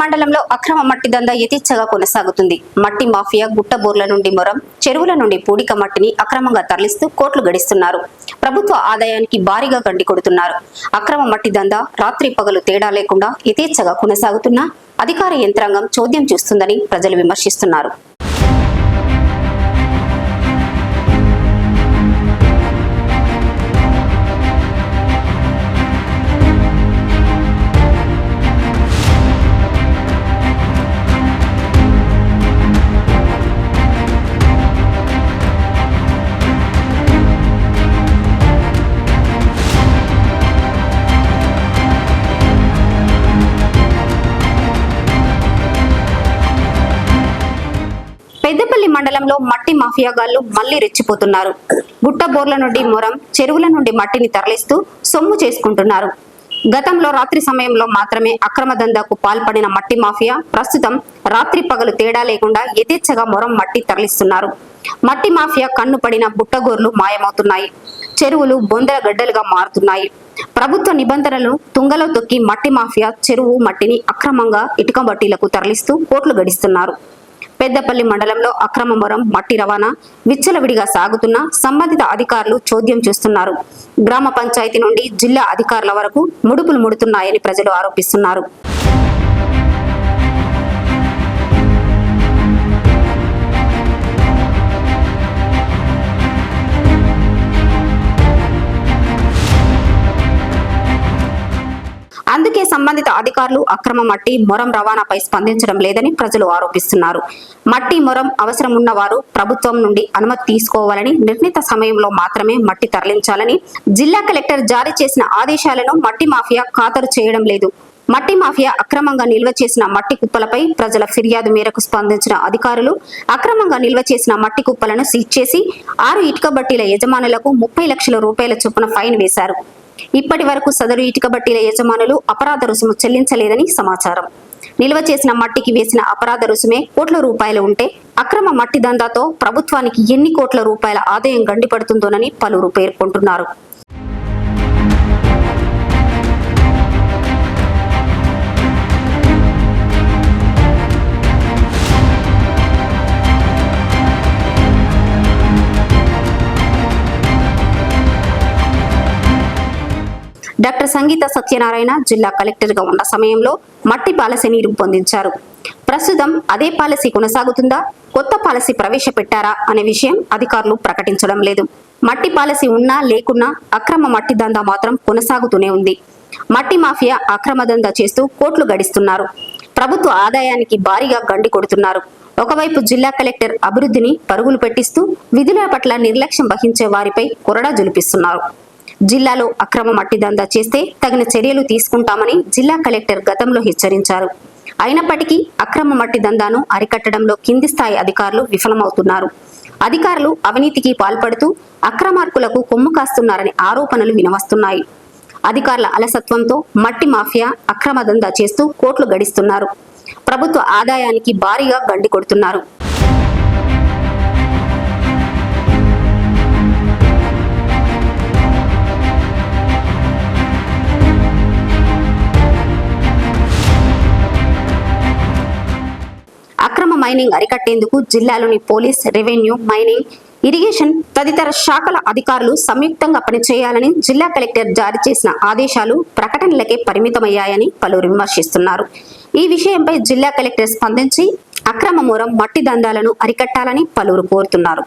మండలంలో అక్రమ మట్టి దందా యథేచ్ఛగా కొనసాగుతుంది. మట్టి మాఫియా గుట్టబోర్ల నుండి మొరం చెరువుల నుండి పూడిక మట్టిని అక్రమంగా తరలిస్తూ కోట్లు గడిస్తున్నారు. ప్రభుత్వ ఆదాయానికి భారీగా గండి కొడుతున్నారు. అక్రమ మట్టి దందా రాత్రి పగలు తేడా లేకుండా యథేచ్ఛగా కొనసాగుతున్నా అధికార యంత్రాంగం చోద్యం చూస్తుందని ప్రజలు విమర్శిస్తున్నారు. పెద్దపల్లి మండలంలో మట్టి మాఫియాగాళ్ళు మళ్ళీ రెచ్చిపోతున్నారు. గుట్టబోర్ల నుండి మొరం చెరువుల నుండి మట్టిని తరలిస్తూ సొమ్ము చేసుకుంటున్నారు. గతంలో రాత్రి సమయంలో మాత్రమే అక్రమ దందాకు పాల్పడిన మట్టి మాఫియా ప్రస్తుతం రాత్రి పగలు తేడా లేకుండా యథేచ్ఛగా మొరం మట్టి తరలిస్తున్నారు. మట్టి మాఫియా కన్ను పడిన బుట్టగోర్లు మాయమవుతున్నాయి. చెరువులు బొందల గడ్డలుగా మారుతున్నాయి. ప్రభుత్వ నిబంధనలను తుంగలో తొక్కి మట్టి మాఫియా చెరువు మట్టిని అక్రమంగా ఇటుక బట్టీలకు తరలిస్తూ కోట్లు గడిస్తున్నారు. పెద్దపల్లి మండలంలో అక్రమ మొరం మట్టి రవాణా విచ్చలవిడిగా సాగుతున్న సంబంధిత అధికారులు చోద్యం చేస్తున్నారు. గ్రామ పంచాయతీ నుండి జిల్లా అధికారుల వరకు ముడుపులు ముడుతున్నాయని ప్రజలు ఆరోపిస్తున్నారు. అందుకే సంబంధిత అధికారులు అక్రమ మట్టి మొరం రవాణాపై స్పందించడం లేదని ప్రజలు ఆరోపిస్తున్నారు. మట్టి మొరం అవసరం ఉన్నవారు ప్రభుత్వం నుండి అనుమతి తీసుకోవాలని నిర్ణీత సమయంలో మాత్రమే మట్టి తరలించాలని జిల్లా కలెక్టర్ జారీ చేసిన ఆదేశాలను మట్టి మాఫియా ఖాతరు చేయడం లేదు. మట్టి మాఫియా అక్రమంగా నిల్వ చేసిన మట్టి కుప్పలపై ప్రజల ఫిర్యాదు మేరకు స్పందించిన అధికారులు అక్రమంగా నిల్వ చేసిన మట్టి కుప్పలను సీజ్ చేసి ఆరు ఇటుక బట్టీల యజమానులకు ముప్పై లక్షల రూపాయల చొప్పున ఫైన్ వేశారు. ఇప్పటి వరకు సదరు ఇటుక బట్టీల యజమానులు అపరాధ రుసుము చెల్లించలేదని సమాచారం. నిల్వ చేసిన మట్టికి వేసిన అపరాధ రుసుమే కోట్ల రూపాయలు ఉంటే అక్రమ మట్టి దందాతో ప్రభుత్వానికి ఎన్ని కోట్ల రూపాయల ఆదాయం గండిపడుతుందోనని పలువురు పేర్కొంటున్నారు. డాక్టర్ సంగీత సత్యనారాయణ జిల్లా కలెక్టర్గా ఉన్న సమయంలో మట్టి పాలసీని రూపొందించారు ప్రస్తుతం అదే పాలసీ కొనసాగుతుందా? కొత్త పాలసీ ప్రవేశపెట్టారా? అనే విషయం అధికారులు ప్రకటించడం లేదు. మట్టి పాలసీ ఉన్నా లేకున్నా అక్రమ మట్టి దందా మాత్రం కొనసాగుతూనే ఉంది. మట్టి మాఫియా అక్రమ దందా చేస్తూ కోట్లు గడిస్తున్నారు. ప్రభుత్వ ఆదాయానికి భారీగా గండి కొడుతున్నారు. ఒకవైపు జిల్లా కలెక్టర్ అభివృద్ధిని పరుగులు పెట్టిస్తూ విధుల పట్ల నిర్లక్ష్యం వహించే వారిపై కొరడా జులిపిస్తున్నారు. జిల్లాలో అక్రమ మట్టి దందా చేస్తే తగిన చర్యలు తీసుకుంటామని జిల్లా కలెక్టర్ గతంలో హెచ్చరించారు. అయినప్పటికీ అక్రమ మట్టి దందాను అరికట్టడంలో కింది స్థాయి అధికారులు విఫలమవుతున్నారు. అధికారులు అవినీతికి పాల్పడుతూ అక్రమార్కులకు కొమ్ము కాస్తున్నారనే ఆరోపణలు వినవస్తున్నాయి. అధికారుల అలసత్వంతో మట్టి మాఫియా అక్రమ దందా చేస్తూ కోట్లు గడిస్తున్నారు. ప్రభుత్వ ఆదాయానికి భారీగా గండి కొడుతున్నారు. మైనింగ్ అరికట్టేందుకు జిల్లాలోని పోలీస్ రెవెన్యూ మైనింగ్ ఇరిగేషన్ తదితర శాఖల అధికారులు సంయుక్తంగా పనిచేయాలని జిల్లా కలెక్టర్ జారీ చేసిన ఆదేశాలు ప్రకటనలకే పరిమితమయ్యాయని పలువురు విమర్శిస్తున్నారు. ఈ విషయంపై జిల్లా కలెక్టర్ స్పందించి అక్రమ మూరం మట్టి దందాలను అరికట్టాలని పలువురు కోరుతున్నారు.